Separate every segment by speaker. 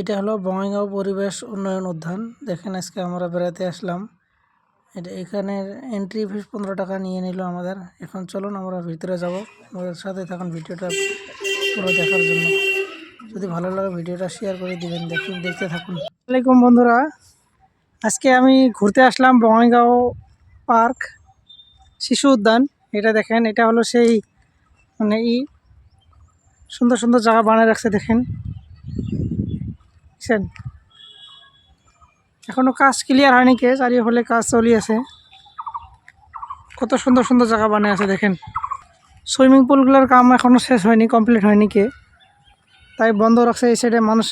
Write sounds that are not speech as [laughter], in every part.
Speaker 1: এটা হলো বঙ্গাইগাঁও পরিবেশ উন্নয়ন উদ্যান। দেখেন আজকে আমরা বেড়াতে আসলাম। এটা এখানের এন্ট্রি ফিস পনেরো টাকা নিয়ে নিল আমাদের। এখন চলুন আমরা ভিতরে যাব। আমাদের সাথে থাকুন ভিডিওটা পুরো দেখার জন্য। যদি ভালো লাগে ভিডিওটা শেয়ার করে দিবেন। দেখুন দেখতে থাকুন। আসসালামাইকুম বন্ধুরা। আজকে আমি ঘুরতে আসলাম বঙ্গাইগাঁও পার্ক শিশু উদ্যান। এটা দেখেন, এটা হলো সেই মানে ই সুন্দর সুন্দর জায়গা বানিয়ে রাখছে, দেখেন। বুঝছেন এখনও কাজ ক্লিয়ার হয়নি কে হলে কাজ চলি আছে। কত সুন্দর সুন্দর জায়গা বানিয়ে আছে, দেখেন। সুইমিং পুলগুলোর কাম এখনও শেষ হয়নি কমপ্লিট হয়নি কে। তাই বন্ধ রাখছে, এই সাইডে মানুষ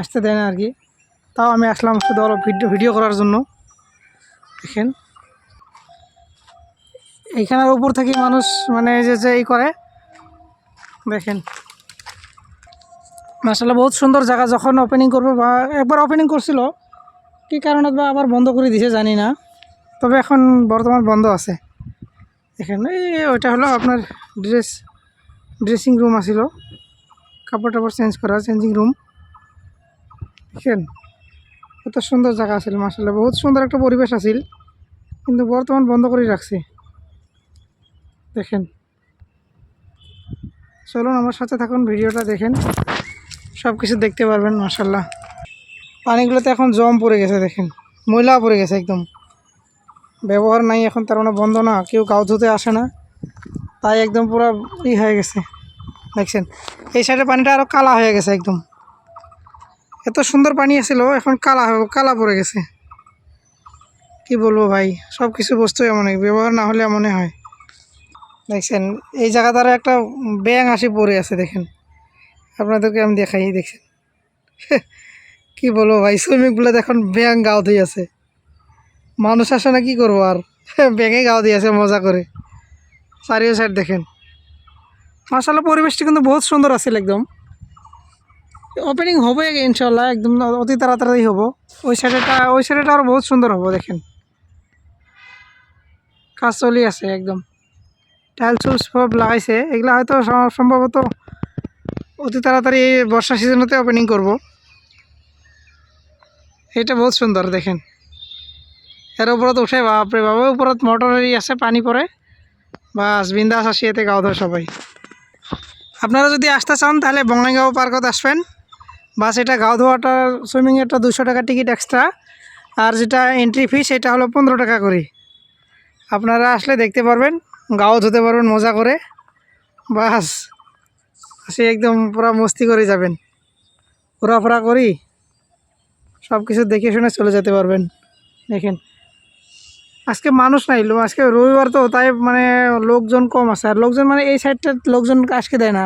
Speaker 1: আসতে দেয় না আর কি। তাও আমি আসলাম শুধু অলপ ভিডিও ভিডিও করার জন্য। দেখেন। এইখানের উপর থেকে মানুষ মানে যে যে এই করে, দেখেন। মাসাল্লাহ বহুত সুন্দর জায়গা যখন ওপেনিং করবে বা একবার ওপেনিং করছিল, কী কারণে বা আবার বন্ধ করে দিছে জানি না। তবে এখন বর্তমান বন্ধ আছে। এই ওইটা হলো আপনার ড্রেস ড্রেসিং রুম আছিল। কাপড় টাপড় চেঞ্জ করা চেঞ্জিং রুম দেখেন কত সুন্দর জায়গা আছিল মাসাল্লাহ বহুত সুন্দর একটা পরিবেশ আছিল, কিন্তু বর্তমান বন্ধ করে রাখছে। দেখেন, চলুন আমার সাথে থাকুন, ভিডিওটা দেখেন। সব কিছু দেখতে পারবেন মাসাল্লাহ পানিগুলোতে এখন জম পড়ে গেছে, দেখেন। ময়লা পড়ে গেছে একদম। ব্যবহার নাই, এখন তার মানে বন্ধ না, কেউ গাও ধুতে আসে না। তাই একদম পুরো ই হয়ে গেছে। দেখছেন? এই সাইডে পানিটা আরও কালা হয়ে গেছে একদম। এত সুন্দর পানি আছিল, এখন কালা কালা পড়ে গেছে। কি বলব ভাই সব কিছু বস্তু এমনই, ব্যবহার না হলে এমনই হয়। দেখছেন? এই জায়গাটার একটা ব্যাং আসি পড়ে আছে, দেখেন। আপনাদেরকে আমি দেখাই, দেখছেন? [laughs] কি বলব ভাই পুলে এখন ব্যাং গাও দিয়ে আছে। মানুষ আসে না কি করব আর? [laughs] ব্যাঙে গাও দিয়ে আছে, মজা করে। চারিও সাইড দেখেন। মাসাল্লাহ পরিবেশটি কিন্তু বহুত সুন্দর আছিল একদম। ওপেনিং হবে ইনশাল্লাহ একদম অতি তাড়াতাড়ি হব। ওই সাইডেটা ওই সাইডেটা আরও বহুত সুন্দর হব, দেখেন। কাজ চলি আছে একদম। টাইলস সব লাগাইছে, এগুলা হয়তো সম্ভবত অতি তাড়াতাড়ি এই বর্ষা সিজনেতে ওপেনিং করব। এটা বহুত সুন্দর, দেখেন। এর ওপৰত উঠে, বাপরে বাবা ওপৰত মটৰ হেৰি আছে, পানি পৰে বাস, বিন্দাস আসি এতে গাও ধরে সবাই। আপনারা যদি আসতে চান, তাহলে বঙ্গাইগাঁও পার্কত আসবেন। বাস, এটা গাও ধোয়াটার সুইমিং একটা দুশো টাকা টিকিট এক্সট্রা আর যেটা এন্ট্রি ফি সেটা হলো পনেরো টাকা করে। আপনারা আসলে দেখতে পারবেন, গাও ধুতে পারবেন, মজা করে। বাস। সে একদম পুরা মস্তি করে যাবেন। ঘোরাফোরা করি সব কিছু দেখে শুনে চলে যেতে পারবেন। দেখেন, আজকে মানুষ নাই আজকে রবিবার তো, তাই মানে লোকজন কম আছে। আর লোকজন মানে এই সাইডটা লোকজন আজকে দেয় না।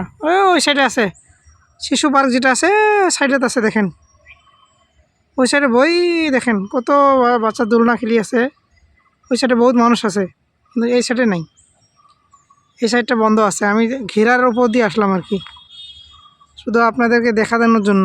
Speaker 1: ওই সাইডে আছে। শিশু পার্ক যেটা আছে সাইডত আছে, দেখেন। ওই সাইডে বই, দেখেন, কত বাচ্চা দোলনা খেলি আছে। ওই সাইডে বহুত মানুষ আছে, কিন্তু এই সাইডে নাই। এই সাইডটা বন্ধ আছে। আমি ঘেরার উপর দিয়ে আসলাম আর কি। শুধু আপনাদেরকে দেখানোর জন্য।